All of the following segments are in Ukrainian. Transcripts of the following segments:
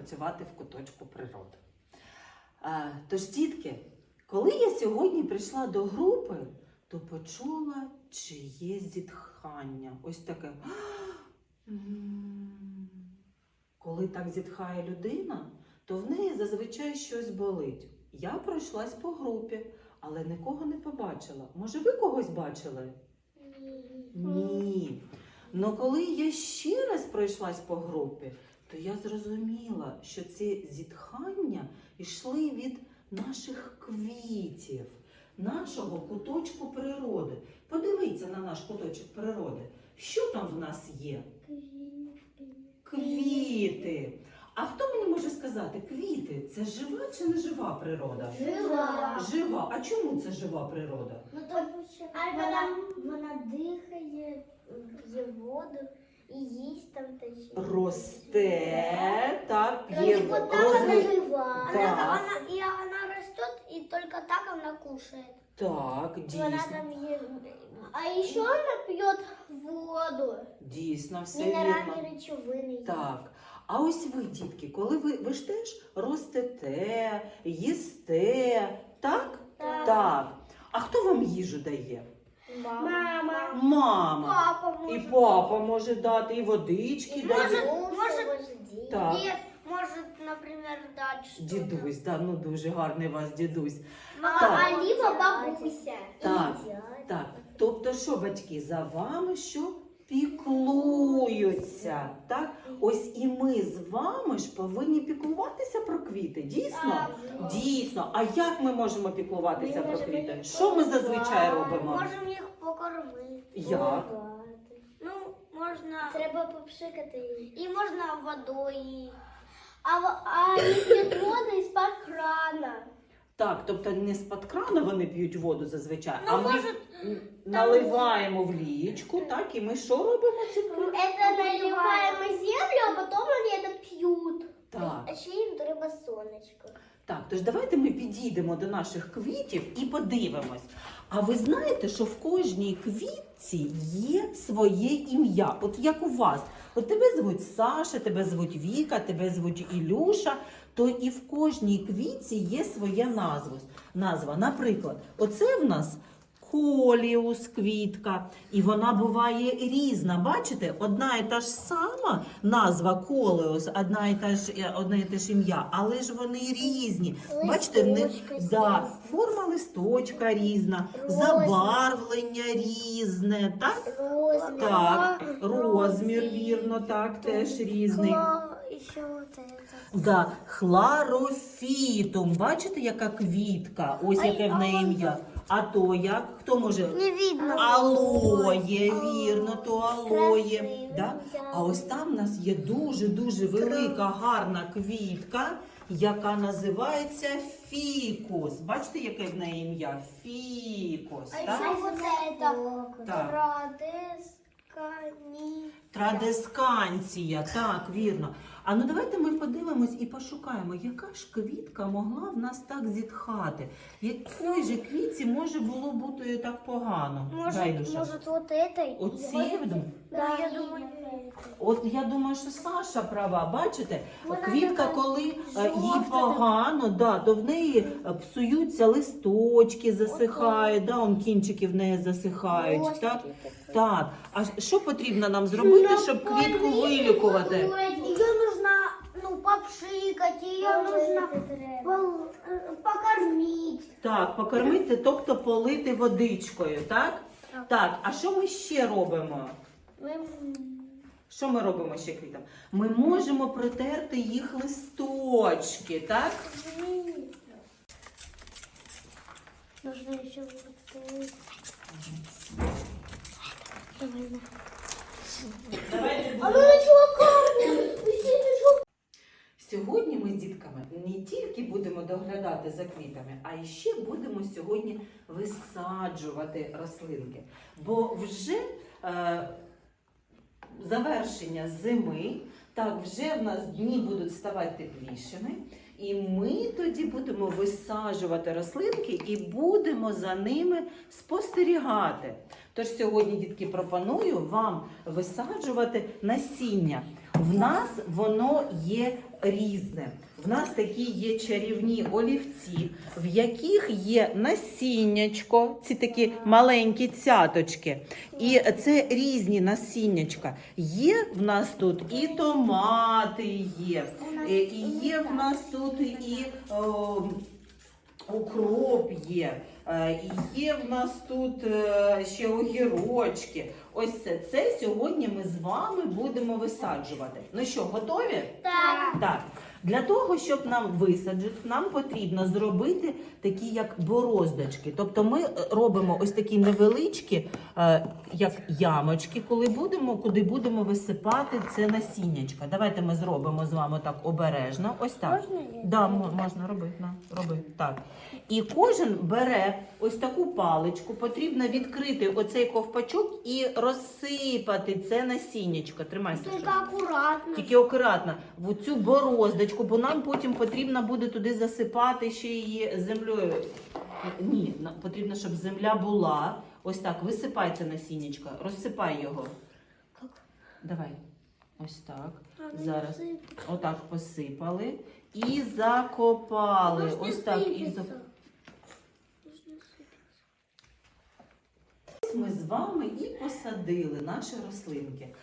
працювати в куточку природи. Тож, дітки, коли я сьогодні прийшла до групи, то почула чиє зітхання. Ось таке. Коли так зітхає людина, то в неї зазвичай щось болить. Я пройшлась по групі, але нікого не побачила. Може, ви когось бачили? Ні. Ну коли я ще раз пройшлась по групі, то я зрозуміла, що ці зітхання йшли від наших квітів, нашого куточку природи. Подивіться на наш куточок природи. Що там в нас є? Квіти. А хто мені може сказати, квіти це жива чи не жива природа? Жива. Жива. А чому це жива природа? Ну, тому що вона, вона дихає, п'є воду і їсть там те що. Росте, так, И є вот так розви- она жива. Да. Она, она, и она растет, и только так она кушает. Так, Она дійсно. там е- А еще она пьет воду. Дійсно, все вірно. Мінеральні речовини. їсть. Так. А ось ви, дітки, коли ви, ви ж теж ростете, їсте, так? Так. Так. А хто вам їжу дає? Мама. Мама. Папа І может. папа може дати, і водички дати. Может, может, Так. дед может, например, дать что-то. Дідусь, да, ну дуже гарний у вас дідусь. Так. а либо бабуся. Так, так. Тобто, що батьки за вами що піклуються, так? Ось і ми з вами ж повинні піклуватися про квіти. Дійсно? Дійсно. А як ми можемо піклуватися Ми про квіти? їх Що ми зазвичай робимо? Можемо їх покормити. Як? Ну, можна. Треба попшикати їх. І можна водою. А, а п'ють воду із-під крана. Так, тобто не з-під крана вони п'ють воду зазвичай, Ну, а ми може, м, наливаємо в лічку, так, і ми що робимо цим? Это наливаємо землю, а потім вони це п'ють. Так. А ще їм треба сонечко. Так, тож давайте ми підійдемо до наших квітів і подивимось. А ви знаєте, що в кожній квітці є своє ім'я? От як у вас. От тебе звуть Саша, тебе звуть Віка, тебе звуть Ілюша, то і в кожній квітці є своя назва. назва. Наприклад, оце в нас коліус квітка, і вона буває різна. Бачите, одна і та ж сама назва колеус, одна і та ж е, одне і те ж ім'я, але ж вони різні. Бачите, в них да, форма листочка різна, забарвлення різне, так? Розмір. Так, розмір, вірно, так, теж різний. І ще от це. Да, хлорофітум. Бачите, яка квітка? Ось яке в неї ім'я. А то як? Хто може? Не видно. Алоє, вірно, то алоє. Да? А ось там в нас є дуже-дуже велика гарна квітка, яка називається фікус. Бачите, яке в неї ім'я? Фікус. А Так? еще вот это. Так. Традескани. Традесканція, так, вірно. А ну давайте ми подивимось і пошукаємо, яка ж квітка могла в нас так зітхати. Якої же квітці може було бути так погано? Дай, Может, Люша. может вот этой? Оці, Да, да. я думаю, От я думаю, що Саша права. Бачите, Вона квітка, така коли е, їй жовта, погано, да, то в неї е, псуються листочки, засихають, да, он кінчики в неї засихають. Так? Хвостики так. А що потрібно нам зробити, щоб квітку вилікувати? Ее нужно, ну, попшикать, ее нужно пол- э, покормить. Так, покормити, тобто полити водичкою, так? Так. Так, а що ми ще робимо? Мы Що ми робимо ще квітам? Ми можемо протерти їх листочки, так? Нужно еще вот это. Давай, на. Давайте Она начала капать. доглядати за квітами, а ще будемо сьогодні висаджувати рослинки. Бо вже е, завершення зими, так, вже в нас дні будуть ставати теплішими, і ми тоді будемо висаджувати рослинки і будемо за ними спостерігати. Тож сьогодні, дітки, пропоную вам висаджувати насіння. В нас воно є різне. В нас такі є чарівні олівці, в яких є насіннячко, ці такі маленькі цяточки. І це різні насіннячка. Є в нас тут і томати є, і і є в нас тут і о, укроп є. е, І є в нас тут е, ще огірочки. Ось це, це сьогодні ми з вами будемо висаджувати. Ну що, готові? Так. Так. Для того, щоб нам висаджити, нам потрібно зробити такі як бороздочки. Тобто ми е, робимо ось такі невеличкі, е, як ямочки, коли будемо, куди будемо висипати це насіннячка. Давайте ми зробимо з вами так обережно. Ось так. Можна? Да, можна робити, на, роби. Так. І кожен бере ось таку паличку, потрібно відкрити оцей ковпачок і розсипати це насіннячко. Тримай, Тільки акуратно. Тільки акуратно в цю бороздочку, бо нам потім потрібно буде туди засипати ще її землею. Ні, потрібно, щоб земля була. Ось так, висипай це насіннячко, розсипай його. Давай. Ось так. Зараз. Отак посипали і закопали. Ось так і. Ми з вами і посадили наші рослинки.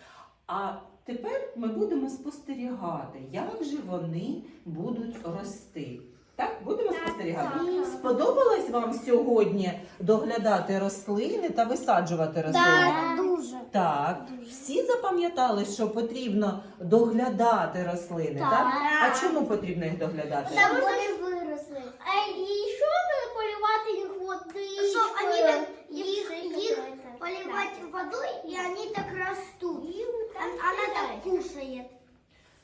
А тепер ми будемо спостерігати, як же вони будуть рости. Так, будемо спостерігати. так. Сподобалось вам сьогодні доглядати рослини та висаджувати рослини? Так, дуже. Так, всі запам'ятали, що потрібно доглядати рослини, так? Так. А чому потрібно їх доглядати? Щоб вони виросли. А і що ми поливати їх водичкою? Щоб вони так, їх, їх поливати водою, і вони так ростуть. Вона так кушає.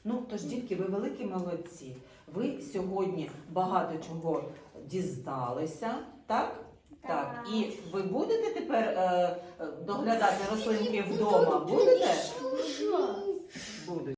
Ну, тож, дітки, ви великі молодці. Ви сьогодні багато чого дізналися, так? Так. І ви будете тепер е, е, доглядати рослинки вдома? Будете? Будуть.